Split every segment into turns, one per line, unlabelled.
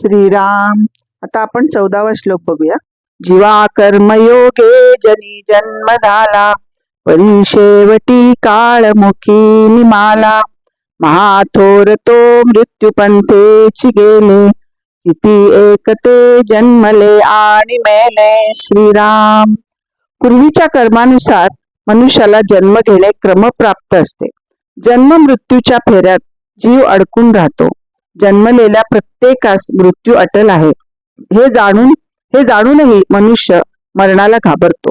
श्रीराम. आता आपण चौदावा श्लोक बघूया. जीवा कर्मयोगे जनी जन्म झाला. परी शेवटी काळमुखी निमाला. महाथोर तो मृत्यूपंथेची गेले. किती एकते जन्मले आणि मेले श्रीराम. पूर्वीच्या कर्मानुसार मनुष्याला जन्म घेणे क्रमप्राप्त असते. जन्म मृत्यूच्या फेऱ्यात जीव अडकून राहतो. जन्मलेल्या प्रत्येकास मृत्यू अटल आहे. हे जाणून हे जाणूनही मनुष्य मरणाला घाबरतो.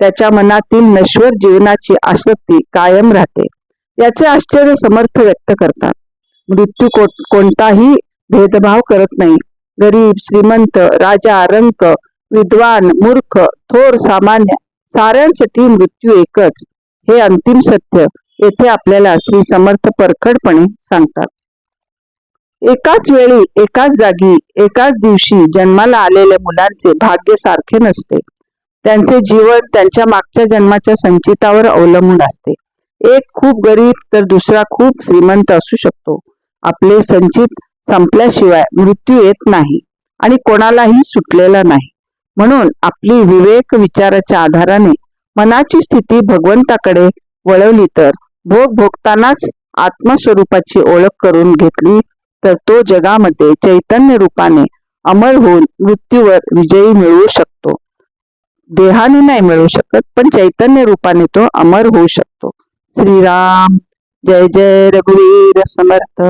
त्याच्या मनातील नश्वर जीवनाची आसक्ती कायम राहते. याचे आश्चर्य समर्थ व्यक्त करतात. मृत्यू कोणताही भेदभाव करत नाही. गरीब श्रीमंत राजा रंक विद्वान मूर्ख थोर सामान्य साऱ्यांसाठी मृत्यू एकच. हे अंतिम सत्य येथे आपल्याला श्री समर्थ परखडपणे सांगतात. एकाच वेळी एकाच जागी एकाच दिवशी जन्माला आलेल्या मुलांचे भाग्य सारखे नसते. त्यांचे जीवन त्यांच्या मागच्या जन्माच्या संचितावर अवलंबून असते. एक खूप गरीब तर दुसरा खूप श्रीमंत असू शकतो. आपले संचित संपल्याशिवाय मृत्यू येत नाही आणि कोणालाही सुटलेला नाही. म्हणून आपली विवेक विचाराच्या आधाराने मनाची स्थिती भगवंताकडे वळवली तर भोग भोगतानाच आत्मस्वरूपाची ओळख करून घेतली तर तो जगामध्ये चैतन्य रूपाने अमर होऊन मृत्यूवर विजयी मिळवू शकतो. देहाने नाही मिळवू शकत पण चैतन्य रूपाने तो अमर होऊ शकतो. श्रीराम जय जय रघुवीर समर्थ.